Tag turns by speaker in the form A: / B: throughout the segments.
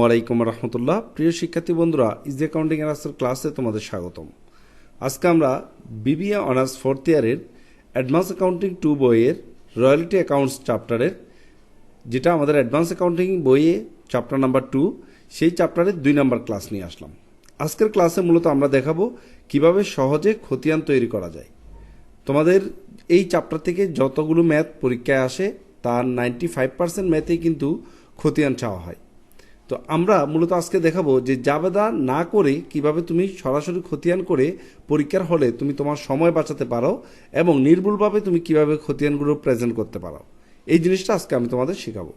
A: ওয়ালাইকুম রহমতুল্লাহ। প্রিয় শিক্ষার্থী বন্ধুরা ইজ অ্যাকাউন্টিং আজকের ক্লাসে তোমাদের স্বাগতম। আজকে আমরা বিবিএ অনার্স ফোর্থ ইয়ারের অ্যাডভান্স অ্যাকাউন্টিং টু বইয়ের রয়্যালিটি অ্যাকাউন্টস চ্যাপ্টারের যেটা আমাদের অ্যাডভান্স অ্যাকাউন্টিং বইয়ে চ্যাপ্টার নাম্বার টু সেই চ্যাপ্টারের দুই নাম্বার ক্লাস নিয়ে আসলাম। আজকের ক্লাসে মূলত আমরা দেখাবো কীভাবে সহজে খতিয়ান তৈরি করা যায়। তোমাদের এই চ্যাপ্টার থেকে যতগুলো ম্যাথ পরীক্ষায় আসে, তার নাইনটি ফাইভ পার্সেন্ট ম্যাথেই কিন্তু খতিয়ান চাওয়া হয়। তো আমরা মূলত আজকে দেখাবো যে জাবেদা না করে কীভাবে তুমি সরাসরি খতিয়ান করে পরীক্ষার হলে তুমি তোমার সময় বাঁচাতে পারো এবং নির্ভুলভাবে তুমি কীভাবে খতিয়ানগুলো প্রেজেন্ট করতে পারো। এই জিনিসটা আজকে আমি তোমাদের শেখাবো।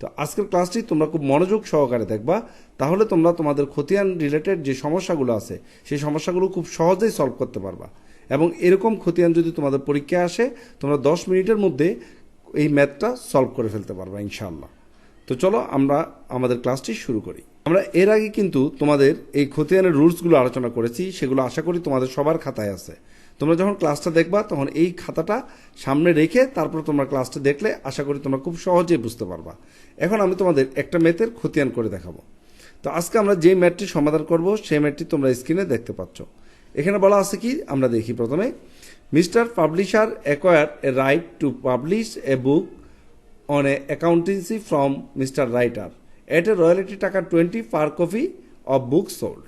A: তো আজকের ক্লাসটি তোমরা খুব মনোযোগ সহকারে দেখবা, তাহলে তোমরা তোমাদের খতিয়ান রিলেটেড যে সমস্যাগুলো আছে, সেই সমস্যাগুলো খুব সহজেই সলভ করতে পারবা। এবং এরকম খতিয়ান যদি তোমাদের পরীক্ষায় আসে, তোমরা দশ মিনিটের মধ্যে এই ম্যাথটা সলভ করে ফেলতে পারবা, ইনশাআল্লাহ। তো চলো আমরা আমাদের ক্লাসটি শুরু করি। আমরা এর আগে কিন্তু তোমাদের এই খতিয়ানের রুলসগুলো আলোচনা করেছি, সেগুলো আশা করি তোমাদের সবার খাতায় আছে। তোমরা যখন ক্লাসটা দেখবা, তখন এই খাতাটা সামনে রেখে তারপর তোমরা ক্লাসটা দেখলে আশা করি তোমরা খুব সহজেই বুঝতে পারবা। এখন আমি তোমাদের একটা ম্যাথের খতিয়ান করে দেখাবো। তো আজকে আমরা যে ম্যাথটি সমাধান করব, সেই ম্যাথটি তোমরা স্ক্রিনে দেখতে পাচ্ছ। এখানে বলা আছে কি? আমরা দেখি প্রথমে। Mister publisher acquire a right to publish a book a accountancy from Mr. Writer at a royalty টাকা twenty per copy of book sold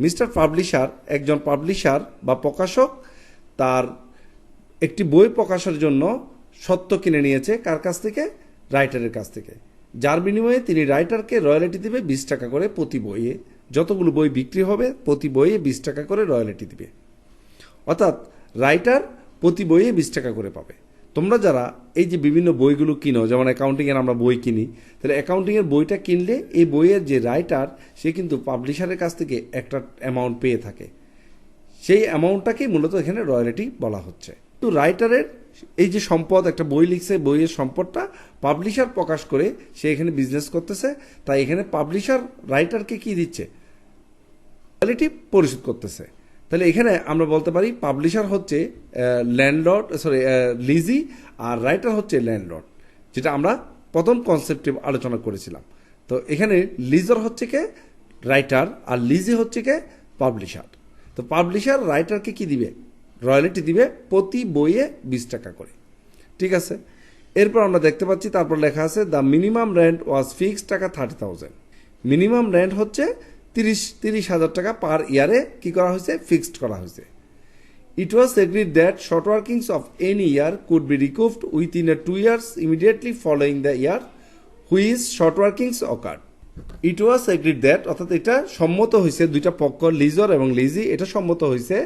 A: mister publisher একজন পাবলিশার বা প্রকাশক, তার একটি বই প্রকাশের জন্য সত্য কিনে নিয়েছে কার কাছ থেকে? রাইটারের কাছ থেকে। যার বিনিময়ে তিনি রাইটারকে রয়্যালিটি দিবে বিশ টাকা করে প্রতি বইয়ে। যতগুলো বই বিক্রি হবে, প্রতি বইয়ে বিশ টাকা করে রয়্যালিটি দিবে। অর্থাৎ রাইটার প্রতি বইয়ে বিশ টাকা করে পাবে। তোমরা যারা এই যে বিভিন্ন বইগুলো কিনো, যেমন অ্যাকাউন্টিংয়ের আমরা বই কিনি, তাহলে অ্যাকাউন্টিংয়ের বইটা কিনলে এই বইয়ের যে রাইটার সে কিন্তু পাবলিশারের কাছ থেকে একটা অ্যামাউন্ট পেয়ে থাকে। সেই অ্যামাউন্টটাকেই মূলত এখানে রয়্যালিটি বলা হচ্ছে। তো রাইটারের এই যে সম্পদ, একটা বই লিখছে, বইয়ের সম্পদটা পাবলিশার প্রকাশ করে সে এখানে বিজনেস করতেছে। তাই এখানে পাবলিশার রাইটারকে কি দিচ্ছে? রয়্যালিটি পরিশোধ করতেছে। তাহলে এখানে আমরা বলতে পারি পাবলিশার হচ্ছে ল্যান্ডলর্ড সরি লিজি আর রাইটার হচ্ছে ল্যান্ডলর্ড যেটা আমরা প্রথম কনসেপ্টে আলোচনা করেছিলাম। তো এখানে লিজার হচ্ছে কে? রাইটার আর লিজি হচ্ছে কে? পাবলিশার তো পাবলিশার রাইটারকে কি দিবে? রয়্যালিটি দিবে প্রতি বইয়ে বিশ টাকা করে। ঠিক আছে? এরপর আমরা দেখতে পাচ্ছি, তারপর লেখা আছে the minimum rent was fixed টাকা থার্টি থাউজেন্ড মিনিমাম রেন্ট হচ্ছে তিরিশ তিরিশ হাজার টাকা পার ইয়ারে কি করা হয়েছে? ফিক্সড করা হয়েছে। It was agreed that short workings of any year could be recouped within a two years immediately following the year whose short workings occur it was agreed that অর্থাৎ এটা সম্মত হয়েছে, দুইটা পক্ষ লিজর এবং লিজি এটা সম্মত হয়েছে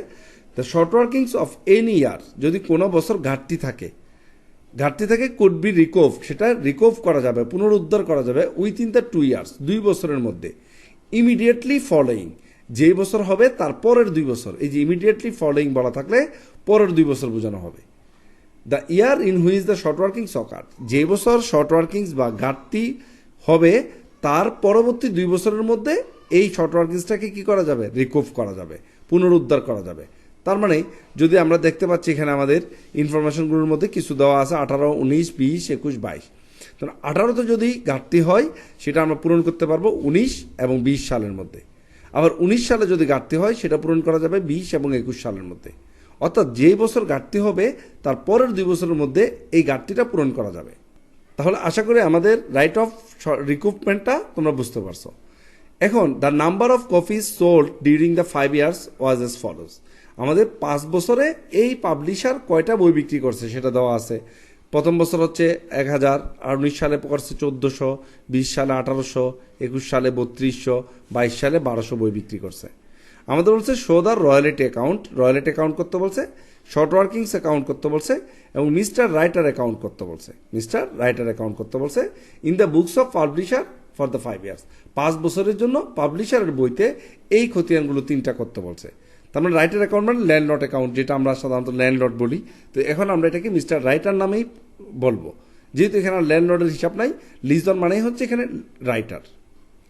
A: the short workings of any year যদি কোনো বছর ঘাটতি থাকে, ঘাটতি থেকে কুড বি রিকোভ সেটা রিকোভ করা যাবে, পুনরুদ্ধার করা যাবে within the two years দুই বছরের মধ্যে। ইমিডিয়েটলি ফলোয়িং যে বছর হবে, তার পরের দুই বছর। এই যে ইমিডিয়েটলি ফলোয়িং বলা থাকলে, পরের দুই বছর বোঝানো হবে। The year in whose the short working occur যে বছর শর্ট ওয়ার্কিংস বা ঘাটতি হবে, তার পরবর্তী দুই বছরের মধ্যে এই শর্ট ওয়ার্কিংসটাকে কী করা যাবে? রিকুভ করা যাবে। পুনরুদ্ধার করা যাবে। তার মানে যদি আমরা দেখতে পাচ্ছি এখানে আমাদের ইনফরমেশনগুলোর মধ্যে কিছু দেওয়া আছে, আঠারো, উনিশ, বিশ, একুশ, বাইশ। কারণ আঠারোতে যদি ঘাটতি হয়, সেটা আমরা পূরণ করতে পারব উনিশ এবং বিশ সালের মধ্যে। আবার উনিশ সালে যদি ঘাটতি হয়, সেটা পূরণ করা যাবে বিশ এবং একুশ সালের মধ্যে। অর্থাৎ যে বছর ঘাটতি হবে, তার পরের দুই বছরের মধ্যে এই ঘাটতিটা পূরণ করা যাবে। তাহলে আশা করি আমাদের রাইট অফ রিক্রুটমেন্টটা তোমরা বুঝতে পারছ। এখন the number of copies sold during the five years was as follows আমাদের পাঁচ বছরে এই পাবলিশার কয়টা বই বিক্রি করছে, সেটা দেওয়া আছে। প্রথম বছর হচ্ছে এক হাজার, আর উনিশ সালে করছে চোদ্দোশো, বিশ সালে আঠারোশো, একুশ সালে বত্রিশশো, বাইশ সালে বারোশো বই বিক্রি করছে। আমাদের বলছে শোদার রয়্যালিটি অ্যাকাউন্ট রয়্যালিটি অ্যাকাউন্ট করতে বলছে, শর্ট ওয়ার্কিংস অ্যাকাউন্ট করতে বলছে, এবং মিস্টার রাইটার অ্যাকাউন্ট করতে বলছে। মিস্টার রাইটার অ্যাকাউন্ট করতে বলছে, in the books of publisher for the five years. পাঁচ বছরের জন্য পাবলিশারের বইতে এই খতিয়ানগুলো তিনটা করতে বলছে। তার মানে রাইটার অ্যাকাউন্ট মানে ল্যান্ডলট অ্যাকাউন্ট যেটা আমরা সাধারণত ল্যান্ডলট বলি। তো এখন আমরা এটাকে মিস্টার রাইটার নামেই বলব। যেহেতু এখানে ল্যান্ডলটের হিসাব নাই লিজন মানেই হচ্ছে এখানে রাইটার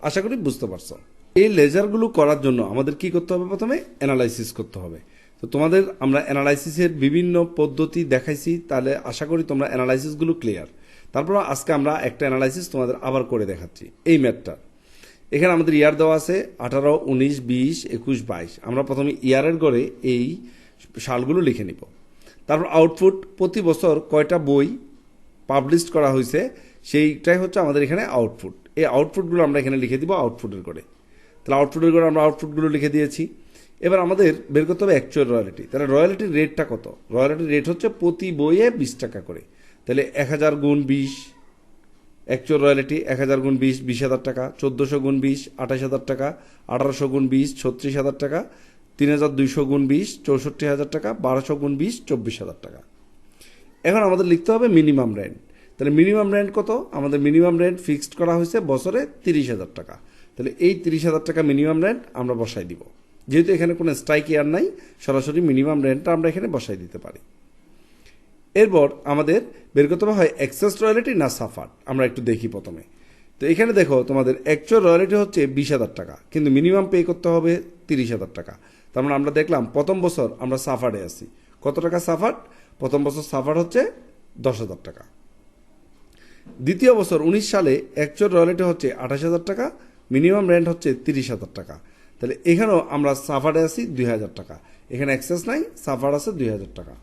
A: আশা করি বুঝতে পারছ। এই লেজারগুলো করার জন্য আমাদের কি করতে হবে প্রথমে? অ্যানালাইসিস করতে হবে। তো তোমাদের আমরা অ্যানালাইসিসের বিভিন্ন পদ্ধতি দেখাইছি, তাহলে আশা করি তোমরা অ্যানালাইসিসগুলো ক্লিয়ার তারপর আজকে আমরা একটা অ্যানালাইসিস তোমাদের আবার করে দেখাচ্ছি। এই ম্যাথটা এখানে আমাদের ইয়ার দেওয়া আছে আঠারো, উনিশ, বিশ, একুশ, বাইশ। আমরা প্রথমে ইয়ারের গড়ে এই সালগুলো লিখে নিব। তারপর আউটপুট প্রতি বছর কয়টা বই পাবলিশ করা হয়েছে, সেইটাই হচ্ছে আমাদের এখানে আউটপুট। এই আউটপুটগুলো আমরা এখানে লিখে দিব আউটপুটের করে তাহলে আউটপুটের করে আমরা আউটপুটগুলো লিখে দিয়েছি। এবার আমাদের বের করতে হবে অ্যাকচুয়াল রয়্যালিটি তাহলে রয়্যালিটির রেটটা কত? রয়্যালিটির রেট হচ্ছে প্রতি বইয়ে বিশ টাকা করে। তাহলে এক হাজার গুণ বিশ অ্যাকচুয়াল রয়্যালিটি এক হাজার গুণ বিশ বিশ হাজার টাকা, চোদ্দোশো গুণ বিশ, আঠাশ হাজার টাকা, আঠারোশো গুণ বিশ, ছত্রিশ হাজার টাকা, তিন হাজার দুইশো গুণ বিশ, চৌষট্টি হাজার টাকা, বারোশো গুণ বিশ, চব্বিশ হাজার টাকা। এখন আমাদের লিখতে হবে মিনিমাম রেন্ট তাহলে মিনিমাম রেন্ট কত? আমাদের মিনিমাম রেন্ট ফিক্সড করা হয়েছে বছরে তিরিশ হাজার টাকা। তাহলে এই তিরিশ হাজার টাকা মিনিমাম রেন্ট আমরা বসাই দিব। যেহেতু এখানে কোনো স্ট্রাইক ইয়ার নাই, সরাসরি মিনিমাম রেন্টটা আমরা এখানে বসাই দিতে পারি। এরপর আমাদের বের করতে হয় এক্সেস রয়্যালিটি না সাফার আমরা একটু দেখি প্রথমে। তো এখানে দেখো, তোমাদের অ্যাকচুয়াল রয়্যালিটি হচ্ছে বিশ হাজার টাকা, কিন্তু মিনিমাম পে করতে হবে তিরিশ হাজার টাকা। তার মানে আমরা দেখলাম, প্রথম বছর আমরা সাফারে আছি। কত টাকা সাফার প্রথম বছর সাফার হচ্ছে দশ হাজার টাকা। দ্বিতীয় বছর, উনিশ সালে অ্যাকচুয়াল রয়্যালিটি হচ্ছে আঠাশ হাজার টাকা মিনিমাম রেন্ট হচ্ছে তিরিশ হাজার টাকা। তাহলে এখানেও আমরা সাফারে আছি দুই হাজার টাকা। এখানে অ্যাক্সেস নাই সাফার আছে দুই হাজার টাকা।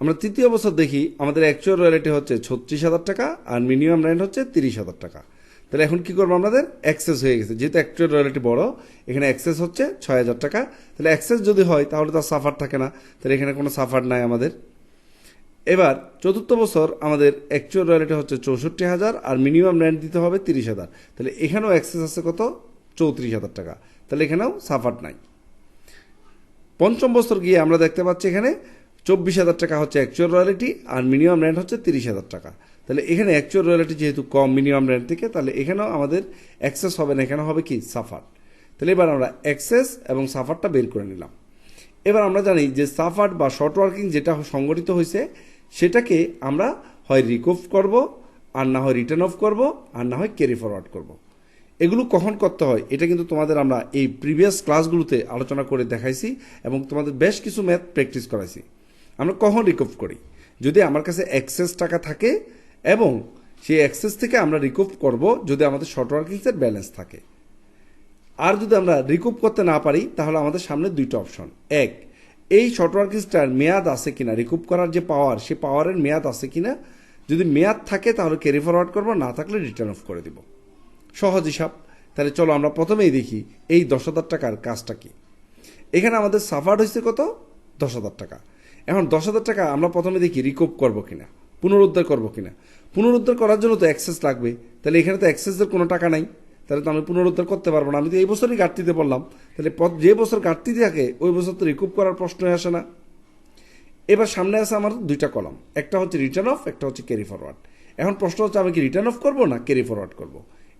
A: আমরা তৃতীয় বছর দেখি আমাদের অ্যাকচুয়াল রয়্যালিটি হচ্ছে ছত্রিশ হাজার টাকা আর মিনিমাম রেন্ট হচ্ছে তিরিশ হাজার টাকা। তাহলে এখন কি করব আমাদের? অ্যাক্সেস হয়ে গেছে। যেহেতু অ্যাকচুয়াল রয়্যালিটি বড়, এখানে অ্যাক্সেস হচ্ছে ছয় হাজার টাকা। তাহলে অ্যাক্সেস যদি হয়, তাহলে তো আর সাফার থাকে না। তাহলে এখানে কোনো সাফার নাই আমাদের। এবার, চতুর্থ বছর আমাদের অ্যাকচুয়াল রয়্যালিটি হচ্ছে চৌষট্টি হাজার আর মিনিমাম রেন্ট দিতে হবে তিরিশ হাজার। তাহলে এখানেও অ্যাক্সেস আছে কত? চৌত্রিশ হাজার টাকা। তাহলে এখানেও সাফার নাই। পঞ্চম বছর গিয়ে আমরা দেখতে পাচ্ছি এখানে চব্বিশ হাজার টাকা হচ্ছে অ্যাকচুয়াল রয়্যালিটি আর মিনিমাম রেন্ট হচ্ছে তিরিশ হাজার টাকা। তাহলে এখানে অ্যাকচুয়াল রয়্যালিটি যেহেতু কম মিনিমাম রেন্ট থেকে, তাহলে এখানেও আমাদের অ্যাক্সেস হবে না এখানে হবে কি? সাফার তাহলে এবার আমরা অ্যাক্সেস এবং সাফারটা বের করে নিলাম। এবার আমরা জানি যে সাফার বা শর্ট ওয়ার্কিং যেটা সংগঠিত হয়েছে, সেটাকে আমরা হয় রিকভ করব, আর না হয় রিটার্ন অফ করব, আর না হয় ক্যারি ফরওয়ার্ড করব। এগুলো কখন করতে হয়? এটা কিন্তু তোমাদের আমরা এই প্রিভিয়াস ক্লাসগুলোতে আলোচনা করে দেখাইছি এবং তোমাদের বেশ কিছু ম্যাথ প্র্যাকটিস করাইছি। আমরা কখন রিকভ করি? যদি আমার কাছে অ্যাক্সেস টাকা থাকে এবং সেই অ্যাক্সেস থেকে আমরা রিকভ করব যদি আমাদের শর্ট ওয়ার্কিংসের ব্যালেন্স থাকে। আর যদি আমরা রিকুপ করতে না পারি, তাহলে আমাদের সামনে দুইটা অপশন এক, এই শর্ট ওয়ার্কিংসটার মেয়াদ আছে কিনা? রিকুপ করার যে পাওয়ার সে পাওয়ারের মেয়াদ আছে কিনা? যদি মেয়াদ থাকে, তাহলে ক্যারি ফরওয়ার্ড করব, না থাকলে রিটার্ন অফ করে দিব। সহজ হিসাব। তাহলে চলো আমরা প্রথমেই দেখি, এই দশ হাজার টাকার কাজটা কি? এখানে আমাদের সাফার্ড হয়েছে কত? দশ হাজার টাকা। এখন দশ হাজার টাকা আমরা প্রথমে দেখি রিকুপ করব কিনা, পুনরুদ্ধার করব কিনা। পুনরুদ্ধার করার জন্য তো অ্যাক্সেস লাগবে। তাহলে এখানে তো অ্যাক্সেসের কোনো টাকা নাই। তাহলে তো আমি পুনরুদ্ধার করতে পারব না। আমি তো এই বছরই ঘাটতিতে পড়লাম। তাহলে যে বছর ঘাটতি থাকে, ওই বছর তো রিকুপ করার প্রশ্নই আসে না। এবার সামনে আছে আমার দুইটা কলাম। একটা হচ্ছে রিটার্ন অফ একটা হচ্ছে ক্যারি ফরওয়ার্ড এখন প্রশ্ন হচ্ছে, আমি কি রিটার্ন অফ করব না ক্যারি ফরওয়ার্ড করব?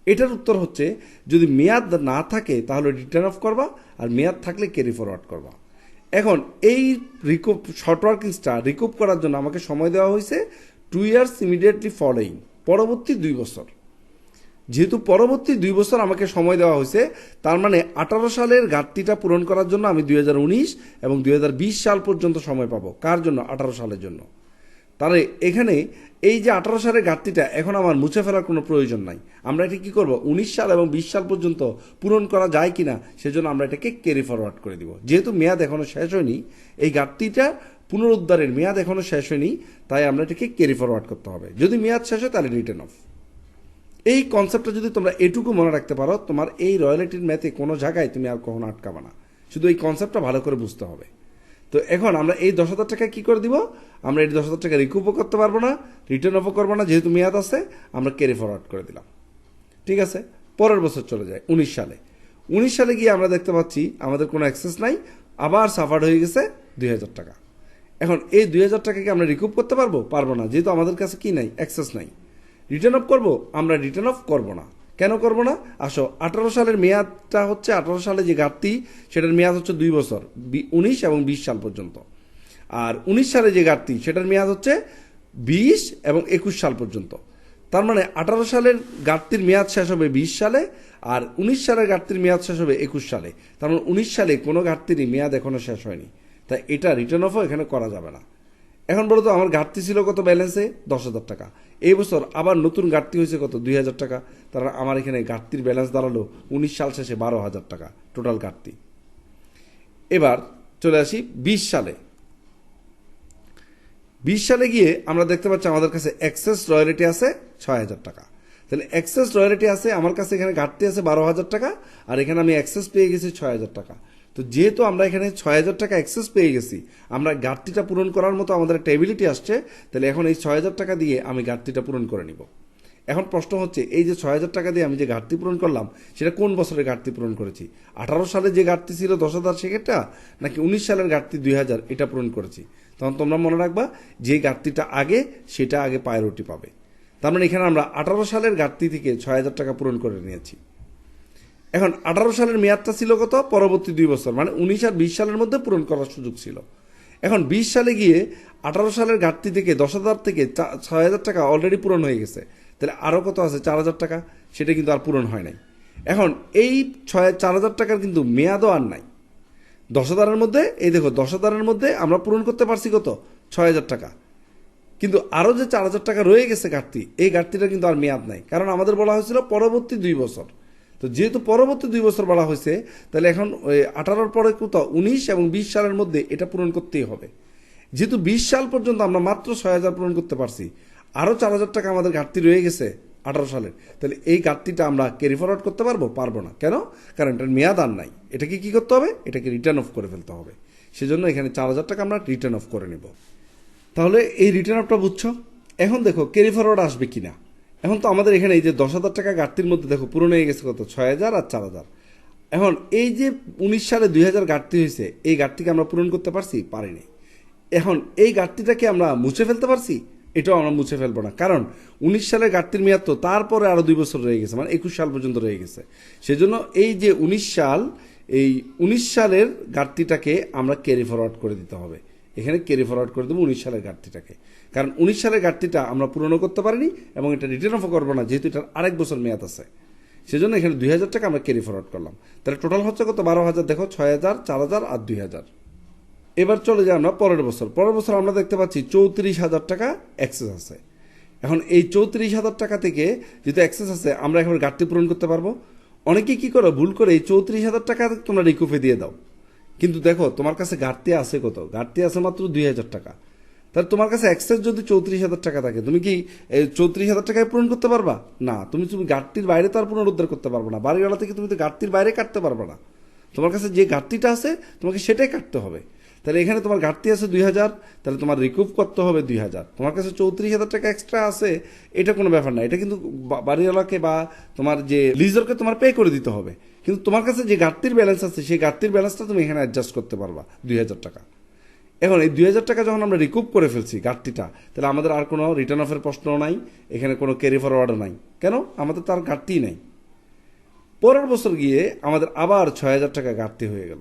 A: এটার উত্তর হচ্ছে, যদি মেয়াদ না থাকে, তাহলে রিটার্ন অফ করবা, আর মেয়াদ থাকলে ক্যারি ফরওয়ার্ড করবা। এখন, এই রিকুপ শর্ট ওয়ার্কিংসটা রিকুপ করার জন্য আমাকে সময় দেওয়া হয়েছে টু ইয়ার্স ইমিডিয়েটলি ফলোয়িং পরবর্তী দুই বছর। যেহেতু পরবর্তী দুই বছর আমাকে সময় দেওয়া হয়েছে, তার মানে আঠারো সালের ঘাটতিটা পূরণ করার জন্য আমি দুই হাজার উনিশ এবং দুই হাজার বিশ সাল পর্যন্ত সময় পাবো। কার জন্য? আঠারো সালের জন্য। তাহলে এখানে এই যে আঠারো সালের ঘাটতিটা এখন আমার মুছে ফেলার কোনো প্রয়োজন নাই। আমরা এটা কি করব? উনিশ সাল এবং বিশ সাল পর্যন্ত পূরণ করা যায় কি না সেজন্য আমরা এটাকে ক্যারি ফরওয়ার্ড করে দিব। যেহেতু মেয়াদ এখনও শেষ হয়নি, এই ঘাটতিটা পুনরুদ্ধারের মেয়াদ এখনও শেষ হয়নি, তাই আমরা এটাকে ক্যারি ফরওয়ার্ড করতে হবে। যদি মেয়াদ শেষ হয় তাহলে রিটার্ন অফ এই কনসেপ্টটা যদি তোমরা এটুকু মনে রাখতে পারো, তোমার এই রয়্যালিটির ম্যাথে কোনো জায়গায় তুমি আর কখনো আটকাবে না। শুধু এই কনসেপ্টটা ভালো করে বুঝতে হবে। তো এখন আমরা এই দশ হাজার টাকা কী করে দিব? আমরা এই দশ হাজার টাকা রিকুপও করতে পারব না রিটার্ন অফও করব না, যেহেতু মেয়াদ আছে, আমরা ক্যারি ফরওয়ার্ড করে দিলাম। ঠিক আছে? পরের বছর চলে যায়, উনিশ সালে। উনিশ সালে গিয়ে আমরা দেখতে পাচ্ছি আমাদের কোনো অ্যাক্সেস নাই, আবার সাফার্ড হয়ে গেছে দুই হাজার টাকা। এখন এই দুই হাজার টাকাকে আমরা রিকুপ করতে পারব পারব না, যেহেতু আমাদের কাছে কি নাই অ্যাক্সেস নাই। রিটার্ন অফ করব, আমরা রিটার্ন অফ করব না। কেন করব না? আসো, আঠারো সালের মেয়াদটা হচ্ছে আঠারো সালে যে ঘাটতি, সেটার মেয়াদ হচ্ছে দুই বছর উনিশ এবং বিশ সাল পর্যন্ত। আর উনিশ সালে যে ঘাটতি, সেটার মেয়াদ হচ্ছে বিশ এবং একুশ সাল পর্যন্ত। তার মানে আঠারো সালের ঘাটতির মেয়াদ শেষ হবে বিশ সালে, আর উনিশ সালের ঘাটতির মেয়াদ শেষ হবে একুশ সালে। তার মানে উনিশ সালে কোনো ঘাটতিরই মেয়াদ এখনও শেষ হয়নি। তাই এটা রিটার্ন অফও এখানে করা যাবে না। এখন বলো তো আমার ঘাটতি ছিল কত ব্যালেন্সে দশ হাজার টাকা। এই বছর আবার নতুন ঘাটতি হয়েছে কত? দুই হাজার টাকা। তারা আমার এখানে ঘাটতির ব্যালেন্স দাঁড়াল উনিশ সাল শেষে বারো হাজার টাকা টোটাল ঘাটতি। এবার চলে আসি বিশ সালে। বিশ সালে গিয়ে আমরা দেখতে পাচ্ছি আমাদের কাছে এক্সেস রয়্যালিটি আছে ছয় হাজার টাকা। তাহলে এক্সেস রয়্যালিটি আছে, আমার কাছে এখানে ঘাটতি আছে বারো হাজার টাকা, আর এখানে আমি এক্সেস পেয়ে গেছি ছয় হাজার টাকা। তো যেহেতু আমরা এখানে ছয় হাজার টাকা অ্যাক্সেস পেয়ে গেছি, আমরা ঘাটতিটা পূরণ করার মতো আমাদের একটা এবিলিটি আসছে, তাহলে এখন এই ছয় হাজার টাকা দিয়ে আমি ঘাটতিটা পূরণ করে নিব। এখন প্রশ্ন হচ্ছে, এই যে ছয় হাজার টাকা দিয়ে আমি যে ঘাটতি পূরণ করলাম, সেটা কোন বছরে ঘাটতি পূরণ করেছি? আঠারো সালে যে ঘাটতি ছিল দশ হাজার সেটা নাকি উনিশ সালের ঘাটতি দুই হাজার, এটা পূরণ করেছি। তখন তোমরা মনে রাখবা, যে ঘাটতিটা আগে, সেটা আগে প্রায়োরিটি পাবে। তার মানে এখানে আমরা আঠারো সালের ঘাটতি থেকে ছয় হাজার টাকা পূরণ করে নিয়েছি। এখন আঠারো সালের মেয়াদটা ছিল কত? পরবর্তী দুই বছর। মানে উনিশ আর বিশ সালের মধ্যে পূরণ করার সুযোগ ছিল। এখন বিশ সালে গিয়ে আঠারো সালের ঘাটতি থেকে দশ হাজার থেকে ছয় হাজার টাকা অলরেডি পূরণ হয়ে গেছে। তাহলে আরও কত আছে? চার হাজার টাকা। সেটা কিন্তু আর পূরণ হয় নাই। এখন এই ছয়, চার হাজার টাকার কিন্তু মেয়াদও আর নাই। দশ হাজারের মধ্যে, এই দেখো, দশ হাজারের মধ্যে আমরা পূরণ করতে পারছি কত? ছয় হাজার টাকা। কিন্তু আরও যে চার হাজার টাকা রয়ে গেছে ঘাটতি, এই ঘাটতিটা কিন্তু আর মেয়াদ নাই। কারণ আমাদের বলা হয়েছিল পরবর্তী দুই বছর। তো যেহেতু পরবর্তী দুই বছর বলা হয়েছে, তাহলে এখন আঠারোর পরে কোথাও উনিশ এবং বিশ সালের মধ্যে এটা পূরণ করতেই হবে। যেহেতু বিশ সাল পর্যন্ত আমরা মাত্র ছয় হাজার পূরণ করতে পারছি আরও চার হাজার টাকা আমাদের ঘাটতি রয়ে গেছে আঠারো সালের। তাহলে এই ঘাটতিটা আমরা ক্যারি ফরওয়ার্ড করতে পারব? পারব না। কেন? কারণ এটার মেয়াদ আর নাই। এটাকে কি করতে হবে? এটাকে রিটার্ন অফ করে ফেলতে হবে। সেজন্য এখানে চার হাজার টাকা আমরা রিটার্ন অফ করে নেব। তাহলে এই রিটার্ন আপটা বুঝছ? এখন দেখো ক্যারি ফরওয়ার্ড আসবে কিনা? এখন তো আমাদের এখানে এই যে দশ হাজার টাকা ঘাটতির মধ্যে দেখো পুরনো হয়ে গেছে কত? ছয় হাজার আর চার হাজার। এখন এই যে উনিশ সালে দুই হাজার ঘাটতি হয়েছে, এই ঘাটতিকে আমরা পূরণ করতে পারছি? পারিনি। এখন এই ঘাটতিটাকে আমরা মুছে ফেলতে পারছি? এটাও আমরা মুছে ফেলব না। কারণ উনিশ সালের ঘাটতির মেয়াদ তো তারপরে আরও দুই বছর রয়ে গেছে মানে একুশ সাল পর্যন্ত রয়ে গেছে। সেজন্য এই যে উনিশ সাল, এই উনিশ সালের ঘাটতিটাকে আমরা ক্যারি ফরওয়ার্ড করে দিতে হবে। এখানে ক্যারি ফরওয়ার্ড করে দেবো উনিশ সালের ঘাটতিটাকে। কারণ উনিশ সালের ঘাটতিটা আমরা পূরণও করতে পারিনি এবং এটা রিটার্ন অফ করব না, যেহেতু এটার আরেক বছর মেয়াদ আছে। সেজন্য এখানে দুই হাজার টাকা আমরা ক্যারি ফরওয়ার্ড করলাম। তাহলে টোটাল হচ্ছে কত? বারো হাজার, দেখো, ছয় হাজার, চার হাজার আর দুই হাজার। এবার চলে যাই আমরা পরের বছর। পরের বছর আমরা দেখতে পাচ্ছি চৌত্রিশ হাজার টাকা অ্যাক্সেস আছে। এখন এই চৌত্রিশ হাজার টাকা থেকে যেহেতু অ্যাক্সেস আছে, আমরা এখন ঘাটতি পূরণ করতে পারব। অনেকে কি করো, ভুল করে এই চৌত্রিশ হাজার টাকা তোমরা রিকুফে দিয়ে দাও। কিন্তু দেখো, তোমার কাছে ঘাটতি আছে কত? ঘাটতি আছে মাত্র দুই হাজার টাকা। তাহলে তোমার কাছে অ্যাক্সেস যদি চৌত্রিশ হাজার টাকা থাকে, তুমি কি চৌত্রিশ হাজার টাকায় পূরণ করতে পারবা? না, তুমি তুমি ঘাটতির বাইরে তো আর পুনরুদ্ধার করতে পারবে না। বাড়িওয়ালা থেকে তুমি তো ঘাটতির বাইরে কাটতে পারবে না। তোমার কাছে যে ঘাটতিটা আছে, তোমাকে সেটাই কাটতে হবে। তাহলে এখানে তোমার ঘাটতি আছে দুই হাজার, তাহলে তোমার রিকুভ করতে হবে দুই হাজার। তোমার কাছে চৌত্রিশ হাজার টাকা এক্সট্রা আছে, এটা কোনো ব্যাপার না। এটা কিন্তু বাড়িওয়ালাকে বা তোমার যে লিজরকে তোমার পে করে দিতে হবে। কিন্তু তোমার কাছে যে ঘাটতির ব্যালেন্স আছে, সেই ঘাটতির ব্যালেন্সটা তুমি এখানে অ্যাডজাস্ট করতে পারবা দুই হাজার টাকা। এখন এই দুই হাজার টাকা যখন আমরা রিকুভ করে ফেলছি ঘাটতিটা, তাহলে আমাদের আর কোনো রিটার্ন অফের প্রশ্ন নাই, এখানে কোনো ক্যারি ফরওয়ার্ডও নাই। কেন? আমাদের তার ঘাটতিই নেই। পরের বছর গিয়ে আমাদের আবার ছয় হাজার টাকা ঘাটতি হয়ে গেল।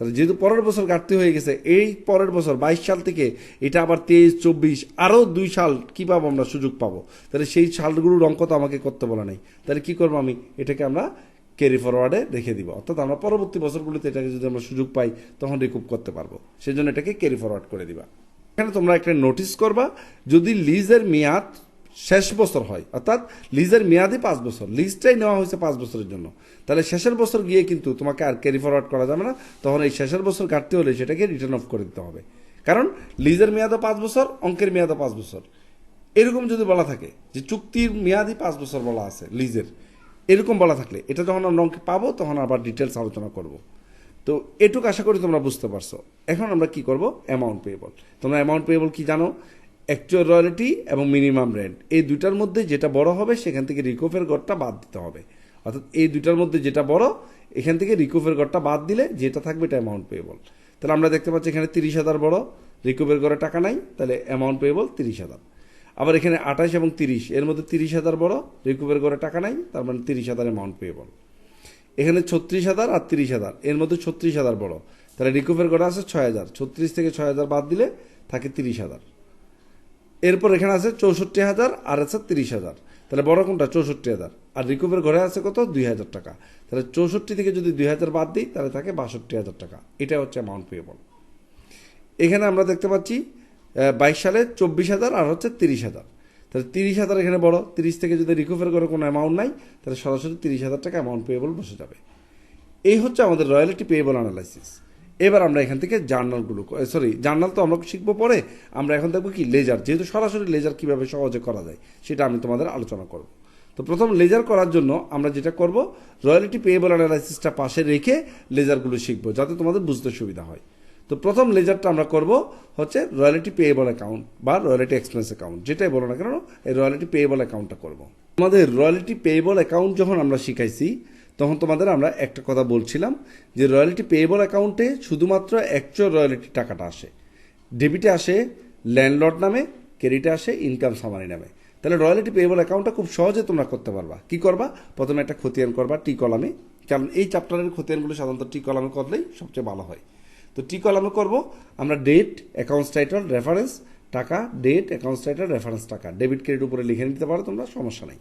A: তাহলে যেহেতু পরের বছর ঘাটতি হয়ে গেছে, এই পরের বছর বাইশ সাল থেকে এটা আবার তেইশ, চব্বিশ, আরও দুই সাল কী পাবো আমরা? সুযোগ পাবো। তাহলে সেই সালগুলোর অঙ্ক তো আমাকে করতে বলা নেই। তাহলে কী করব আমি? এটাকে আমরা ক্যারি ফরওয়ার্ডে রেখে দিব। অর্থাৎ আমরা পরবর্তী বছরগুলিতে এটাকে যদি আমরা সুযোগ পাই, তখন রিকুপ করতে পারব। সেই জন্য এটাকে ক্যারি ফরওয়ার্ড করে দিবা। এখানে তোমরা একটা নোটিস করবা, যদি লিজের মেয়াদ শেষ বছর হয়। অর্থাৎ লিজের মেয়াদি পাঁচ বছর। লিজটাই নেওয়া হয়েছে পাঁচ বছরের জন্য। তাহলে শেষের বছর গিয়ে কিন্তু তোমাকে আর ক্যারি ফরওয়ার্ড করা যাবে না। তখন এই শেষের বছর ঘাটতি হলে সেটাকে রিটার্ন অফ করে দিতে হবে। কারণ লিজের মেয়াদও পাঁচ বছর, অঙ্কের মেয়াদও পাঁচ বছর। এরকম যদি বলা থাকে যে চুক্তির মেয়াদই পাঁচ বছর বলা আছে লিজের এরকম বলা থাকলে এটা যখন আমরা অঙ্কে পাবো, তখন আবার ডিটেলস আলোচনা করব। তো এটুকু আশা করি তোমরা বুঝতে পারছ। এখন আমরা কি করব? অ্যামাউন্ট পেয়েবল তোমরা অ্যামাউন্ট পেয়েবল কি জানো? অ্যাকচুয়াল রয়্যালিটি এবং মিনিমাম রেন্ট এই দুইটার মধ্যে যেটা বড় হবে, সেখান থেকে রিকোফের গড়টা বাদ দিতে হবে। অর্থাৎ এই দুইটার মধ্যে যেটা বড়, এখান থেকে রিকোফের গড়টা বাদ দিলে যেটা থাকবে এটা অ্যামাউন্ট পেয়েবল তাহলে আমরা দেখতে পাচ্ছি এখানে তিরিশ হাজার বড় রিকোভের গড়ে টাকা নাই, তাহলে অ্যামাউন্ট পেয়েবল তিরিশ হাজার। আবার এখানে আঠাশ এবং তিরিশ, এর মধ্যে তিরিশ হাজার বড় রিকুপের করে টাকা নাই, তার মানে তিরিশ হাজার অ্যামাউন্ট পেয়েবল এখানে ছত্রিশ হাজার আর তিরিশ হাজার, এর মধ্যে ছত্রিশ হাজার বড়, তাহলে রিকুপের করে আছে ছয় হাজার। ছত্রিশ থেকে ছয় হাজার বাদ দিলে থাকে তিরিশ হাজার। এরপর এখানে আছে চৌষট্টি হাজার, আর আছে তিরিশ হাজার। তাহলে বড় কোনটা? চৌষট্টি হাজার। আর রিকুপের ঘরে আছে কত? দুই হাজার টাকা। তাহলে চৌষট্টি থেকে যদি দুই হাজার বাদ দিই, তাহলে থাকে বাষট্টি হাজার টাকা। এটা হচ্ছে অ্যামাউন্ট পেয়েবল এখানে আমরা দেখতে পাচ্ছি বাইশ সালে চব্বিশ হাজার, আর হচ্ছে তিরিশ হাজার। তাহলে তিরিশ হাজার এখানে বড়। তিরিশ থেকে যদি রিকভার করে কোনো অ্যামাউন্ট নাই, তাহলে সরাসরি তিরিশ হাজার টাকা অ্যামাউন্ট পেয়েবল বসে যাবে। এই হচ্ছে আমাদের রয়্যালিটি পেয়েবল অ্যানালাইসিস এবার আমরা এখান থেকে জার্নালগুলো সরি জার্নাল তো আমরা শিখব পরে। আমরা এখন দেখব কি লেজার, যেহেতু সরাসরি লেজার কীভাবে সহজে করা যায়, সেটা আমি তোমাদের আলোচনা করব। তো প্রথম লেজার করার জন্য আমরা যেটা করব, রয়্যালিটি পেয়েবল অ্যানালাইসিসটা পাশে রেখে লেজারগুলো শিখব, যাতে তোমাদের বুঝতে সুবিধা হয়। তো প্রথম লেজারটা আমরা করব হচ্ছে রয়্যালিটি পেয়েবল অ্যাকাউন্ট বা রয়্যালিটি এক্সপেন্স অ্যাকাউন্ট, যেটাই বলো না কেন, এই রয়্যালিটি পেয়েবল অ্যাকাউন্টটা করব। আমাদের রয়্যালিটি পেয়েবল অ্যাকাউন্ট যখন আমরা শিখাইছি তখন তোমাদের আমরা একটা কথা বলছিলাম যে রয়্যালিটি পেয়েবল অ্যাকাউন্টে শুধুমাত্র অ্যাকচুয়াল রয়্যালিটি টাকাটা আসে। ডেবিটে আসে, ল্যান্ডলর্ড নামে, ক্রেডিটে আসে, ইনকাম সামারি নামে। তাহলে রয়্যালিটি পেয়েবল অ্যাকাউন্টটা খুব সহজে তোমরা করতে পারবা। কি করবা? প্রথমে একটা খতিয়ান করবা, টি কলামে। কারণ এই চ্যাপ্টারের খতিয়ানগুলো সাধারণত টি কলামে করলেই সবচেয়ে ভালো হয়। তো টি কলামে করব, আমরা ডেট অ্যাকাউন্টস টাইটেল রেফারেন্স টাকা ডেট অ্যাকাউন্টস টাইটেল রেফারেন্স টাকা। ডেবিট ক্রেডিট উপরে লিখে নিতে পারো তোমরা, সমস্যা নেই।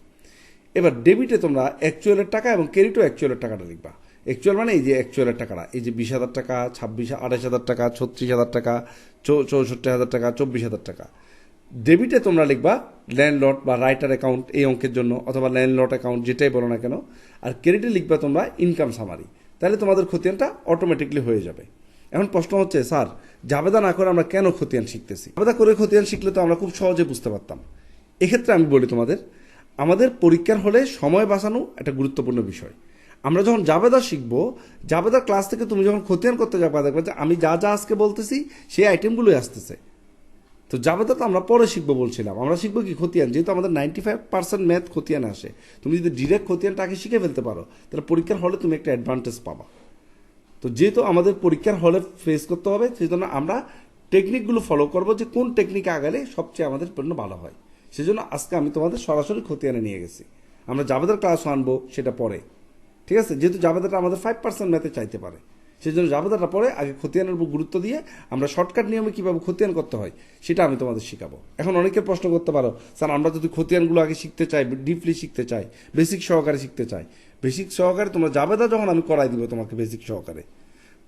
A: এবার ডেবিটে তোমরা অ্যাকচুয়ালের টাকা এবং ক্রেডিটও অ্যাকচুয়ালের টাকাটা লিখবা। অ্যাকচুয়াল মানে এই যে অ্যাকচুয়ালের টাকাটা। এই যে বিশ হাজার টাকা, ছাব্বিশ, আঠাশ হাজার টাকা, ছত্রিশ হাজার টাকা চৌষট্টি হাজার টাকা, চব্বিশ হাজার টাকা। ডেবিটে তোমরা লিখবা ল্যান্ডলট বা রাইটার অ্যাকাউন্ট এই অঙ্কের জন্য অথবা ল্যান্ডলট অ্যাকাউন্ট যেটাই বলো না কেন। আর ক্রেডিটে লিখবা তোমরা ইনকাম সামারি তাহলে তোমাদের খতিয়ানটা অটোমেটিকলি হয়ে যাবে। এখন প্রশ্ন হচ্ছে, স্যার, জাবেদা না করে আমরা কেন খতিয়ান শিখতেছি? জাবেদা করে খতিয়ান শিখলে তো আমরা খুব সহজে বুঝতে পারতাম। এক্ষেত্রে আমি বলি তোমাদের আমাদের পরীক্ষার হলে সময় বাঁচানো একটা গুরুত্বপূর্ণ বিষয়। আমরা যখন জাবেদা শিখব, জাবেদার ক্লাস থেকে তুমি যখন খতিয়ান করতে যাবে, দেখবে যে আমি যা যা আজকে বলতেছি, সেই আইটেমগুলোই আসতেছে। তো জাবেদা তো আমরা পরে শিখব বলছিলাম। আমরা শিখব কি খতিয়ান? যেহেতু আমাদের নাইনটি ফাইভ পার্সেন্ট ম্যাথ খতিয়ান আসে। তুমি যদি ডিরেক্ট খতিয়ানটা আগে শিখে ফেলতে পারো, তাহলে পরীক্ষার হলে তুমি একটা অ্যাডভান্টেজ পাবা। তো যেহেতু আমাদের পরীক্ষার হলে ফেস করতে হবে সেই জন্য আমরা টেকনিকগুলো ফলো করব যে কোন টেকনিকে আগালে সবচেয়ে আমাদের জন্য ভালো হয়। সেজন্য আজকে আমি তোমাদের সরাসরি খতিয়ানে নিয়ে গেছি। আমরা জাবেদার ক্লাস আনব, সেটা পরে। ঠিক আছে? যেহেতু জাবেদাটা আমাদের ফাইভ পার্সেন্ট ম্যাথে চাইতে পারে। সেই জন্য জাবেদাটা পরে আগে খতিয়ানের উপর গুরুত্ব দিয়ে আমরা শর্টকাট নিয়মে কীভাবে খতিয়ান করতে হয়, সেটা আমি তোমাদের শেখাবো। এখন অনেকে প্রশ্ন করতে পারো, স্যার, আমরা যদি খতিয়ানগুলো আগে শিখতে চাই ডিপলি শিখতে চাই বেসিক সহকারে শিখতে চাই বেসিক সহকারে তোমরা জাবেদা যখন আমি করাই দিব তোমাকে বেসিক সহকারে।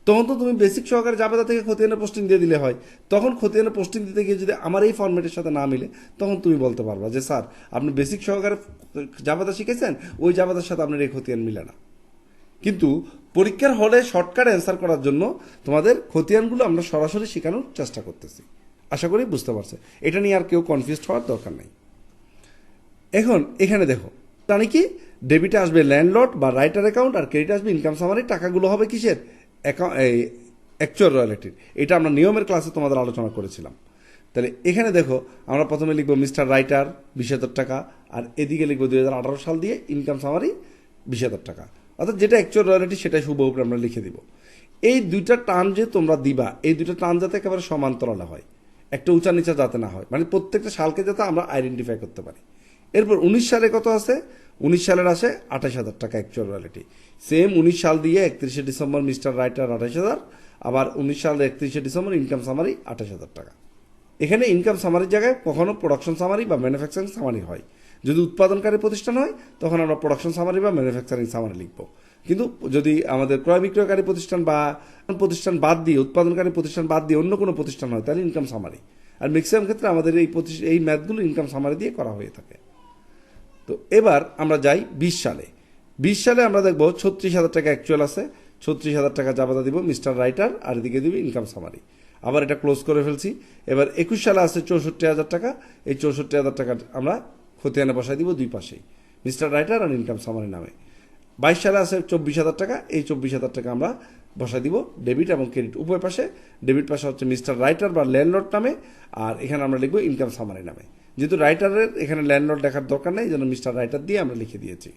A: তখন তো তুমি বেসিক সহকারে জাবেদা থেকে খতিয়ানের পোস্টিং দিয়ে দিলে হয়। তখন খতিয়ানের পোস্টিং দিতে গিয়ে যদি আমার এই ফর্মেটের সাথে না মিলে, তখন তুমি বলতে পারবা যে, স্যার, আপনি বেসিক সহকারে জাবেদা শিখেছেন, ওই জাবেদার সাথে আপনার এই খতিয়ান মিলে না। কিন্তু পরীক্ষার হলে শর্টকাট অ্যান্সার করার জন্য তোমাদের খতিয়ানগুলো আমরা সরাসরি শেখানোর চেষ্টা করতেছি। আশা করি বুঝতে পারছে। এটা নিয়ে আর কেউ কনফিউজ হওয়ার দরকার নেই। এখন এখানে দেখো, জানি কি ডেবিটে আসবে ল্যান্ডলট বা রাইটার অ্যাকাউন্ট আর ক্রেডিট আসবে ইনকাম সামারি টাকাগুলো হবে কিসের? অ্যাকচুয়াল রয়্যালিটির এটা আমরা নিয়মের ক্লাসে তোমাদের আলোচনা করেছিলাম। তাহলে এখানে দেখো, আমরা প্রথমে লিখব মিস্টার রাইটার বিশ হাজার টাকা, আর এদিকে লিখব দুই হাজার আঠারো সাল দিয়ে ইনকাম সামারি বিশ হাজার টাকা। অর্থাৎ যেটা অ্যাকচুয়াল রয়্যালিটি সেটাই শুভ উপরে আমরা লিখে দিব। এই দুইটা টান যে তোমরা দিবা, এই দুইটা টান যাতে একেবারে সমান্তরালে হয়। একটা উঁচা নিচা যাতে না হয়। মানে প্রত্যেকটা সালকে যাতে আমরা আইডেন্টিফাই করতে পারি। এরপর উনিশ সালে কত আছে? উনিশ সালের আসে আঠাশ হাজার টাকা অ্যাকচুয়াল রয়্যালিটি সেম উনিশ সাল দিয়ে একত্রিশে ডিসেম্বর মিস্টার রাইটার আঠাশ হাজার, আবার উনিশ সাল একত্রিশে ডিসেম্বর ইনকাম সামারি আঠাশ হাজার টাকা। এখানে ইনকাম সামারির জায়গায় কখনো প্রোডাকশন সামারি বা ম্যানুফ্যাকচারিং সামারি হয়। যদি উৎপাদনকারী প্রতিষ্ঠান হয়, তখন আমরা প্রোডাকশন সামারি বা ম্যানুফ্যাকচারিং সামারি লিখব। কিন্তু যদি আমাদের ক্রয় বিক্রয়কারী প্রতিষ্ঠান বা প্রতিষ্ঠান বাদ দিয়ে, উৎপাদনকারী প্রতিষ্ঠান বাদ দিয়ে অন্য কোনো প্রতিষ্ঠান হয়, তাহলে ইনকাম সামারি আর ম্যাক্সিমাম ক্ষেত্রে আমাদের এই এই ম্যাথগুলো ইনকাম সামারি দিয়ে করা হয়ে থাকে। তো এবার আমরা যাই বিশ সালে। বিশ সালে আমরা দেখব ছত্রিশ হাজার টাকা অ্যাকচুয়াল আছে, ছত্রিশ হাজার টাকা জাবাদা দিব মিস্টার রাইটার আর এদিকে দিব ইনকাম সামারি আবার এটা ক্লোজ করে ফেলছি। এবার একুশ সালে আছে চৌষট্টি হাজার টাকা, এই চৌষট্টি হাজার টাকা আমরা খতিয়ানে বসাই দিব দুই পাশেই, মিস্টার রাইটার আর ইনকাম সামারি নামে। বাইশ সালে আছে চব্বিশ হাজার টাকা, এই চব্বিশ হাজার টাকা আমরা বসাই দিব ডেবিট এবং ক্রেডিট উভয় পাশে। ডেবিট পাশে হচ্ছে মিস্টার রাইটার বা ল্যান্ডলর্ড নামে, আর এখানে আমরা লিখব ইনকাম সামারি নামে। যেহেতু রাইটারের এখানে ল্যান্ডলর্ড দেখার দরকার নেই যেন মিস্টার রাইটার দিয়ে আমরা লিখে দিয়েছি।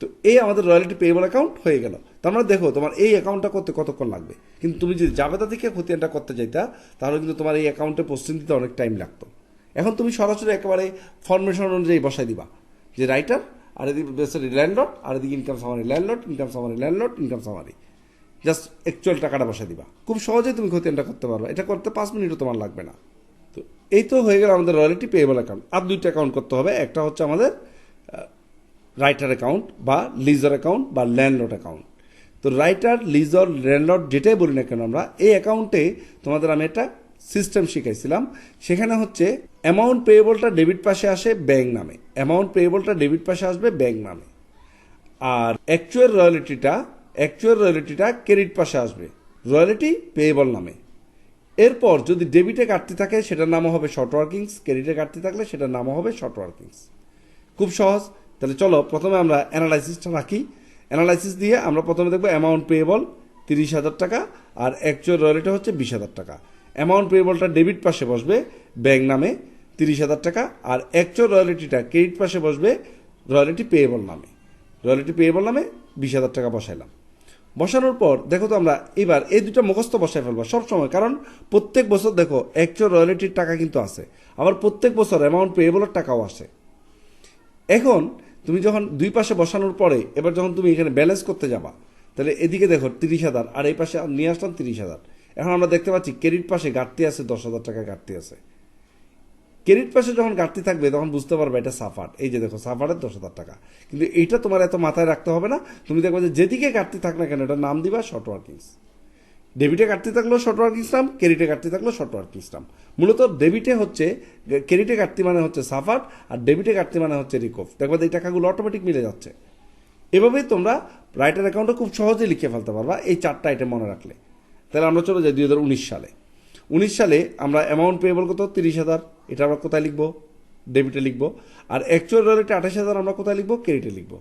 A: তো এই আমাদের রয়্যালিটি পেয়েবল অ্যাকাউন্ট হয়ে গেল। তার মানে দেখো, তোমার এই অ্যাকাউন্টটা করতে কতক্ষণ লাগবে? কিন্তু তুমি যদি জাবেদা থেকে খতিয়ানটা করতে চাইতা তাহলে কিন্তু তোমার এই অ্যাকাউন্টে পোস্টিং দিতে অনেক টাইম লাগতো। এখন তুমি সরাসরি একেবারে ফরমেশন অনুযায়ী বসাই দিবা। যে রাইটার আর এদিকে ল্যান্ডলট আর এদিকে income summary landlord income summary landlord income summary just actual টাকাটা বসাই দিবা। খুব সহজেই তুমি খতিয়ানটা করতে পারবে। এটা করতে পাঁচ মিনিটও তোমার লাগবে না। এই তো হয়ে গেল আমাদের রয়্যালিটি পেয়েবল অ্যাকাউন্ট আর দুইটা অ্যাকাউন্ট করতে হবে। একটা হচ্ছে আমাদের রাইটার অ্যাকাউন্ট বা লিজার অ্যাকাউন্ট বা ল্যান্ডলট অ্যাকাউন্ট তো রাইটার লিজার ল্যান্ডলট যেটাই বলি না কেন আমরা, এই অ্যাকাউন্টে তোমাদের আমি একটা সিস্টেম শিখাইছিলাম। সেখানে হচ্ছে অ্যামাউন্ট পেয়েবলটা ডেবিট পাশে আসে ব্যাংক নামে। অ্যামাউন্ট পেয়েবলটা ডেবিট পাশে আসবে ব্যাংক নামে। আর অ্যাকচুয়াল রয়্যালিটিটা অ্যাকচুয়াল রয়্যালিটিটা ক্রেডিট পাশে আসবে। রয়্যালিটি পেয়েবল নামে। এরপর যদি ডেবিটে কাটতি থাকে, সেটার নামও হবে শর্ট ওয়ার্কিংস ক্রেডিটে কাটতি থাকলে সেটার নামও হবে শর্ট ওয়ার্কিংস খুব সহজ। তাহলে চলো, প্রথমে আমরা অ্যানালাইসিসটা রাখি। অ্যানালাইসিস দিয়ে আমরা প্রথমে দেখব অ্যামাউন্ট পেয়েবল তিরিশ হাজার টাকা, আর অ্যাকচুয়াল রয়্যালিটি হচ্ছে বিশ হাজার টাকা। অ্যামাউন্ট পেয়েবলটা ডেবিট পাশে বসবে ব্যাংক নামে তিরিশ হাজার টাকা, আর অ্যাকচুয়াল রয়্যালিটিটা ক্রেডিট পাশে বসবে রয়্যালিটি পেয়েবল নামে। রয়্যালিটি পেয়েবল নামে বিশ হাজার টাকা বসাইলাম। বসানোর পর, দেখো তো আমরা, এবার এই দুটো মুখস্থ বসায় ফেলব সবসময়। কারণ প্রত্যেক বছর দেখো অ্যাকচুয়াল রয়্যালিটির টাকা কিন্তু আছে। আবার প্রত্যেক বছর অ্যামাউন্ট পেয়েবলের টাকাও আসে। এখন, তুমি যখন দুই পাশে বসানোর পরে, এবার যখন তুমি এখানে ব্যালেন্স করতে যাবা, তাহলে এদিকে দেখো তিরিশ হাজার, আর এই পাশে নিয়ে আসলাম তিরিশ হাজার। এখন আমরা দেখতে পাচ্ছি ক্রেডিট পাশে ঘাটতি আছে, দশ হাজার টাকা ঘাটতি আছে। ক্রেডিট পাশে যখন ঘাটতি থাকবে, তখন বুঝতে পারবে এটা সাফার এই যে দেখো সাফারের দশ হাজার টাকা। কিন্তু এইটা তোমার এত মাথায় রাখতে হবে না। তুমি দেখবে যে যেদিকে ঘাটতি থাক না কেন, এটা নাম দিবা শর্ট ওয়ার্কিংস ডেবিটে কাটতে থাকলেও শর্ট ওয়ার্কিং নাম ক্রেডিটে কাটতে থাকলেও শর্ট ওয়ার্কিং নাম। মূলত ডেবিটে হচ্ছে ক্রেডিটে কাটতি মানে হচ্ছে সাফার আর ডেবিটে কাটতি মানে হচ্ছে রিকভ দেখবে এই টাকাগুলো অটোমেটিক মিলে যাচ্ছে। এভাবেই তোমরা রাইটার অ্যাকাউন্টে খুব সহজেই লিখে ফেলতে পারবা এই চারটা আইটেম মনে রাখলে। তাহলে আমরা চলে যাই দুই হাজার উনিশ সালে। উনিশ সালে আমরা অ্যামাউন্ট পেয়েবল কত? তিরিশ হাজার। এটা আমরা কোথায় লিখব? ডেবিটে লিখব। আর অ্যাকচুয়াল রয়েটে আঠাশ হাজার আমরা কোথায় লিখব? ক্রেডিটে লিখব।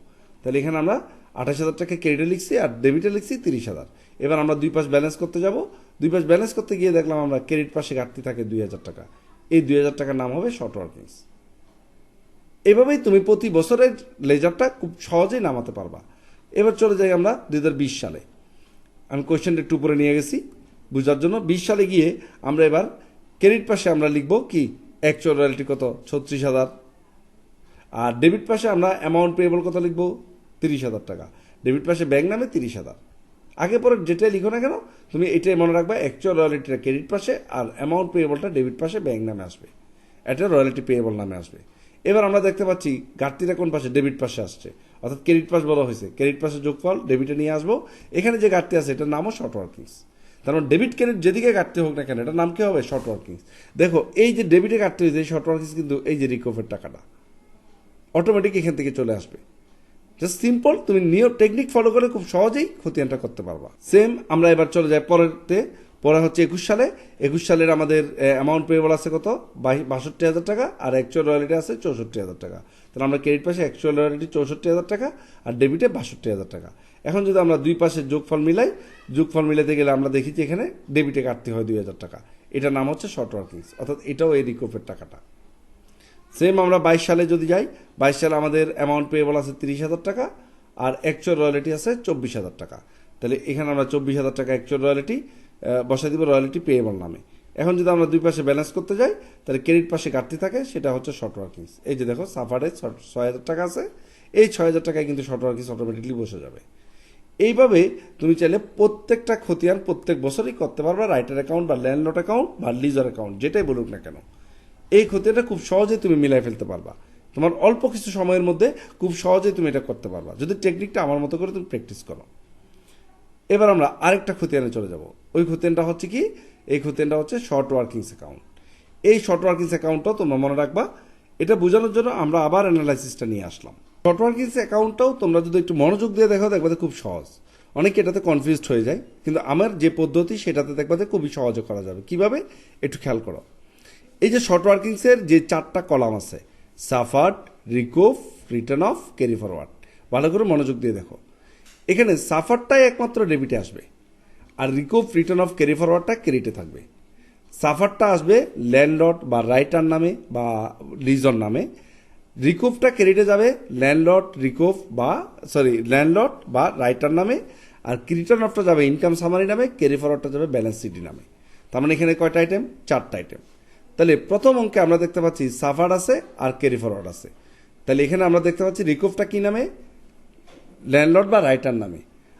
A: তাহলে এখানে আমরা আঠাশ হাজার টাকা ক্রেডিটে লিখছি আর ডেবিটে লিখছি তিরিশ হাজার। এবার আমরা দুই পাশ ব্যালেন্স করতে যাব। দুই পাশ ব্যালেন্স করতে গিয়ে দেখলাম আমরা ক্রেডিট পাশে ঘাটতি থাকে দুই হাজার টাকা। এই দুই হাজার টাকার নাম হবে শর্ট ওয়ার্কিংস এভাবেই তুমি প্রতি বছরের লেজারটা খুব সহজেই নামাতে পারবা। এবার চলে যাই আমরা দু হাজার বিশ সালে। আমি কোয়েশ্চেনটা একটু উপরে নিয়ে গেছি। বোঝার জন্য বিশ সালে গিয়ে আমরা এবার ক্রেডিট পাশে আমরা লিখব কি? অ্যাকচুয়াল রয়্যালিটি কত? ছত্রিশ হাজার। আর ডেবিট পাশে আমরা অ্যামাউন্ট পেয়েবল কত লিখব? তিরিশ হাজার টাকা। ডেবিট পাশে ব্যাংক নামে তিরিশ হাজার। আগে পরে যেটাই লিখো না কেন, তুমি এটাই মনে রাখবে অ্যাকচুয়াল রয়্যালিটিটা ক্রেডিট পাশে আর অ্যামাউন্ট পেয়েবলটা ডেবিট পাশে ব্যাংক নামে আসবে। এটা রয়্যালিটি পেয়েবল নামে আসবে। এবার আমরা দেখতে পাচ্ছি, ঘাটতিটা কোন পাশে? ডেবিট পাশে আসছে। অর্থাৎ ক্রেডিট পাস বলা হয়েছে। ক্রেডিট পাশে যোগফল ডেবিটে নিয়ে আসব। এখানে যে ঘাটতি আছে, এটার নামও শর্ট ওয়ার্কিংস তার মানে ডেবিট ক্রেডিট যেদিকে কাটতে হোক না কেন, এটার নাম কি হবে? শর্ট ওয়ার্কিংস দেখো, এই যে ডেবিটে কাটতে হয়েছে, এই শর্ট ওয়ার্কিংস কিন্তু এই যে রিকভারের টাকাটা অটোমেটিক এখান থেকে চলে আসবে। জাস্ট সিম্পল তুমি নিয়ম টেকনিক ফলো করে খুব সহজেই খতিয়ানটা করতে পারবা। সেম আমরা এবার চলে যাই পরেরতে। পরে হচ্ছে একুশ সালে। একুশ সালের আমাদের অ্যামাউন্ট পেয়েবল আছে কত? বাষট্টি হাজার টাকা, আর অ্যাকচুয়াল রয়্যালিটি আছে চৌষট্টি হাজার টাকা। তাহলে আমরা ক্রেডিট পাশে অ্যাকচুয়াল রয়্যালিটি চৌষট্টি হাজার টাকা, আর ডেবিটে বাষট্টি হাজার টাকা। এখন যদি আমরা দুই পাশে যোগফল মিলাই, যোগফল মিলাতে গেলে আমরা দেখি যে এখানে ডেবিটে কাটতে হয় দুই হাজার টাকা। এটার নাম হচ্ছে শর্ট ওয়ার্কিংস অর্থাৎ এটাও এই রিকোপের টাকাটা। সেম আমরা বাইশ সালে যদি যাই, বাইশ সালে আমাদের অ্যামাউন্ট পেয়েবল আছে তিরিশ হাজার টাকা, আর অ্যাকচুয়াল রয়্যালিটি আছে চব্বিশ হাজার টাকা। তাহলে এখানে আমরা চব্বিশ হাজার টাকা অ্যাকচুয়াল রয়্যালিটি বসাই দিব রয়্যালিটি পেয়েবল নামে। এখন যদি আমরা দুই পাশে ব্যালেন্স করতে যাই, তাহলে ক্রেডিট পাশে ঘাটতি থাকে, সেটা হচ্ছে শর্ট ওয়ার্কিংস এই যে দেখো সাফারে ছয় হাজার টাকা আছে। এই ছয় হাজার টাকায় কিন্তু শর্ট ওয়ার্কিংস অটোমেটিকলি বসে যাবে। এইভাবে তুমি চাইলে প্রত্যেকটা খতিয়ান প্রত্যেক বছরই করতে পারবা রাইটার অ্যাকাউন্ট বা ল্যান্ডলট অ্যাকাউন্ট বা লিজার অ্যাকাউন্ট যেটাই বলুক না কেন। এই খতিয়ানটা খুব সহজেই তুমি মিলাই ফেলতে পারবা। তোমার অল্প কিছু সময়ের মধ্যে খুব সহজেই তুমি এটা করতে পারবা। যদি টেকনিকটা আমার মতো করে তুমি প্র্যাকটিস করো। এবার আমরা আরেকটা খতিয়ানে চলে যাব। ওই খতিয়ানটা হচ্ছে কি? এই খতিয়ানটা হচ্ছে শর্ট ওয়ার্কিংস অ্যাকাউন্ট এই শর্ট ওয়ার্কিংস অ্যাকাউন্টটাও তোমরা মনে রাখবা, এটা বোঝানোর জন্য আমরা আবার অ্যানালাইসিসটা নিয়ে আসলাম। শর্ট ওয়ার্কিংস অ্যাকাউন্টটাও তোমরা যদি একটু মনোযোগ দিয়ে দেখো, দেখবে খুব সহজ। অনেকে এটাতে কনফিউজড হয়ে যায়, কিন্তু আমার যে পদ্ধতি, সেটাতে দেখবে খুবই সহজে করা যাবে। কীভাবে? একটু খেয়াল করো। এই যে শর্ট ওয়ার্কিংসের যে চারটা কলাম আছে suffered recoup written off carry forward ভালো করে মনোযোগ দিয়ে দেখো। এখানে সাফারটাই একমাত্র ডেবিটে আসবে, আর রিকোভ রিটার্ন অফ ক্যারি ফরওয়ার্ডটা ক্রেডিটে থাকবে। সাফারটা আসবে ল্যান্ডলট বা রাইটার নামে বা লিজন নামে। রিকোভটা ক্রেডিটে যাবে? ল্যান্ডলর্ড রিকোভ বা সরি ল্যান্ডলর্ড বা রাইটার নামে। আর রিটার্ন অফটা যাবে? ইনকাম সামারি নামে ক্যারি ফরওয়ার্ডটা যাবে? ব্যালেন্স সিটি নামে। তার মানে এখানে কয়টা আইটেম চারটা আইটেম তাহলে প্রথম অঙ্কে আমরা দেখতে পাচ্ছি সাফার আছে আর ক্যারি ফরওয়ার্ড আছে। তাহলে এখানে আমরা দেখতে পাচ্ছি রিকোভটা কী নামে? ল্যান্ডলর্ড বা রাইটার নামে।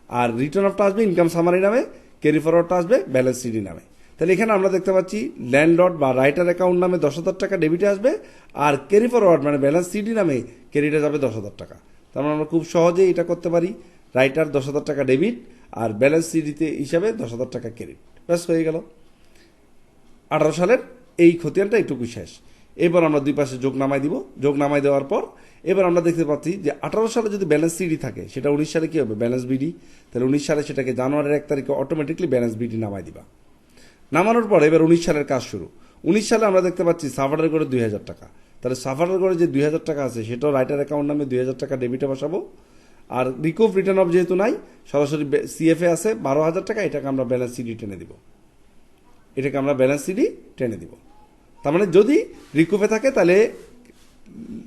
A: আর রিটার্ন অফটা আসবে ইনকাম সামারি নামে ক্যারি ফরওয়ার্ডটা আসবে? ব্যালেন্স সিডি নামে। তাহলে এখানে আমরা দেখতে পাচ্ছি ল্যান্ডলর্ড বা রাইটার অ্যাকাউন্ট নামে দশ হাজার টাকা ডেবিটে আসবে আর ক্যারি ফরওয়ার্ড মানে ব্যালেন্স সিডি নামে ক্রেডিটে যাবে দশ হাজার টাকা। তার মানে আমরা খুব সহজেই এটা করতে পারি। রাইটার দশ হাজার টাকা ডেবিট আর ব্যালেন্স সিডিতে হিসাবে দশ হাজার টাকা ক্রেডিট ব্যাস, হয়ে গেল। আঠারো সালের এই খতিয়ানটা এইটুকু শেষ। এবার আমরা দুই পাশে যোগ নামাই দিব। যোগ নামাই দেওয়ার পর এবার আমরা দেখতে পাচ্ছি যে আঠারো সালে যদি ব্যালেন্স সিডি থাকে, সেটা উনিশ সালে কি হবে? ব্যালেন্স বিডি তাহলে উনিশ সালে সেটাকে জানুয়ারির এক তারিখে অটোমেটিকলি ব্যালেন্স বিডি নামাই দিবা। নামানোর পর এবার উনিশ সালের কাজ শুরু। উনিশ সালে আমরা দেখতে পাচ্ছি সাফারের করে দুই হাজার টাকা। তাহলে সাফারের করে যে দুই হাজার টাকা আছে, সেটাও রাইটার অ্যাকাউন্ট নামে দুই হাজার টাকা ডেবিটে বসাবো। আর রিকুভ রিটার্ন অফ যেহেতু নাই, সরাসরি সিএফএ আছে, বারো হাজার টাকা, এটাকে আমরা ব্যালেন্স সিডি টেনে দিব। এটাকে আমরা ব্যালেন্স সিডি টেনে দিব। তার মানে যদি রিকুভে থাকে, তাহলে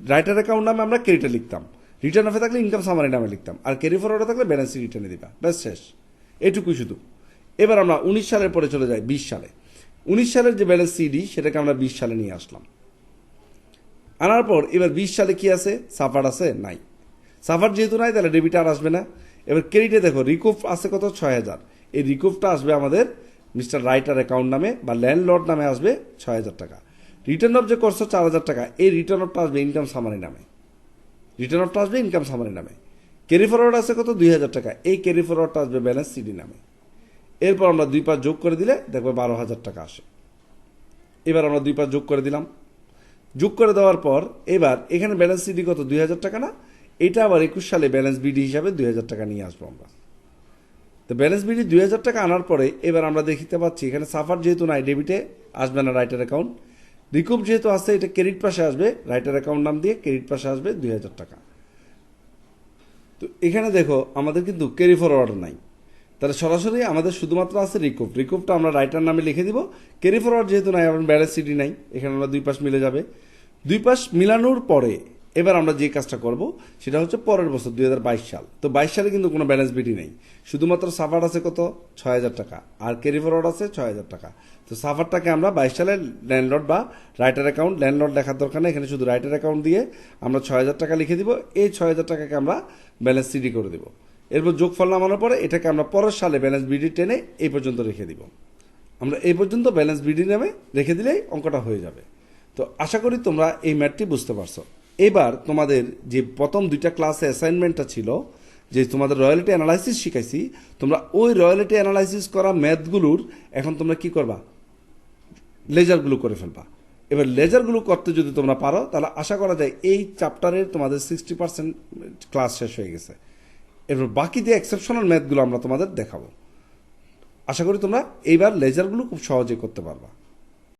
A: রাইটার অ্যাকাউন্ট নামে আমরা ক্রেডিটে লিখতাম। রিটার্ন অফে থাকলে ইনকাম সামারি নামে লিখতাম। আর ক্যারি ফরওয়ার্ডে থাকলে ব্যালেন্স সিডি টেনে দিবা। ব্যাস শেষ। এটুকুই শুধু। এবার আমরা উনিশ সালের পরে চলে যাই, বিশ সালে। উনিশ সালের যে ব্যালেন্স সিডি, সেটাকে আমরা বিশ সালে নিয়ে আসলাম। আনার পর এবার বিশ সালে কি আছে? সাফার আছে? নাই। সাফার যেহেতু নাই, তাহলে ডেবিট আর আসবে না। এবার ক্রেডিটে দেখো রিকুভ আছে কত? ছয় হাজার। এই রিকুভটা আসবে আমাদের মিস্টার রাইটার অ্যাকাউন্ট নামে বা ল্যান্ডলর্ড নামে আসবে ছয় হাজার টাকা। রিটার্ন অফ যে করছ চার হাজার টাকা, এই রিটার্ন অফটা আসবে ইনকাম সামারি নামে। রিটার্ন অফটা আসবে ইনকাম সামারি নামে। ক্যারি ফরওয়ার্ড আছে কত? দুই হাজার টাকা। এই ক্যারি ফরওয়ার্ডটা আসবে ব্যালেন্স সিডি নামে। এরপর আমরা দুই পাঁচ যোগ করে দিলে দেখবে বারো হাজার টাকা আসে। এবার আমরা দুই পাঁচ যোগ করে দিলাম। যোগ করে দেওয়ার পর এবার এখানে ব্যালেন্স সিডি কত? দুই হাজার টাকা না? এটা আবার একুশ সালে ব্যালেন্স বিডি হিসাবে দুই হাজার টাকা নিয়ে আসব আমরা। তো ব্যালেন্স বিডি দুই হাজার টাকা আনার পরে এবার আমরা দেখতে পাচ্ছি এখানে সাফার যেহেতু নাই ডেবিটে আসবে না রাইটার অ্যাকাউন্ট রিকুপ যেহেতু আছে, এটা ক্রেডিট পাশে আসবে রাইটার অ্যাকাউন্ট নাম দিয়ে ক্রেডিট পাশে আসবে দুই হাজার টাকা। তো এখানে দেখো, আমাদের কিন্তু ক্যারি ফরওয়ার্ড নাই। তাহলে সরাসরি আমাদের শুধুমাত্র আছে রিকুপ রিকুপটা আমরা রাইটার নামে লিখে দিব। ক্যারি ফরওয়ার্ড যেহেতু নাই আমার ব্যালেন্স সিডি নাই, এখানে আমরা দুই পাশ মিলে যাবে। দুই পাশ মিলানোর পরে এবার আমরা যে কাজটা করব, সেটা হচ্ছে পরের বছর, দুই হাজার বাইশ সাল। তো বাইশ সালে কিন্তু কোনো ব্যালেন্স বিটি নেই। শুধুমাত্র সাফার আছে কত? ছয় হাজার টাকা। আর ক্যারি ফরওয়ার্ড আছে ছয় হাজার টাকা। তো সাফারটাকে আমরা বাইশ সালে ল্যান্ডলর্ড বা রাইটার অ্যাকাউন্ট, ল্যান্ডলর্ড লেখার দরকার নেই। এখানে শুধু রাইটার অ্যাকাউন্ট দিয়ে আমরা ছয় হাজার টাকা লিখে দিব। এই ছয় হাজার টাকাকে আমরা ব্যালেন্স সিডি করে দিব। এরপর যোগফল নামানোর পরে এটাকে আমরা পরের সালে ব্যালেন্স বিডি টেনে এই পর্যন্ত রেখে দিব। আমরা এই পর্যন্ত ব্যালেন্স বিডি নামে রেখে দিলেই অঙ্কটা হয়ে যাবে। তো আশা করি তোমরা এই ম্যাথটি বুঝতে পারছ। এবার তোমাদের যে প্রথম দুইটা ক্লাসে অ্যাসাইনমেন্টটা ছিল, যে তোমাদের রয়্যালিটি অ্যানালাইসিস শিখাইছি, তোমরা ওই রয়্যালিটি অ্যানালাইসিস করা ম্যাথগুলোর এখন তোমরা কি করবা? লেজারগুলো করে ফেলবা। এবার লেজারগুলো করতে যদি তোমরা পারো, তাহলে আশা করা যায় এই চ্যাপ্টারের তোমাদের সিক্সটি পার্সেন্ট ক্লাস শেষ হয়ে গেছে। এরপর বাকি যে এক্সেপশনাল ম্যাথগুলো আমরা তোমাদের দেখাবো। আশা করি তোমরা এইবার লেজারগুলো খুব সহজে করতে পারবা।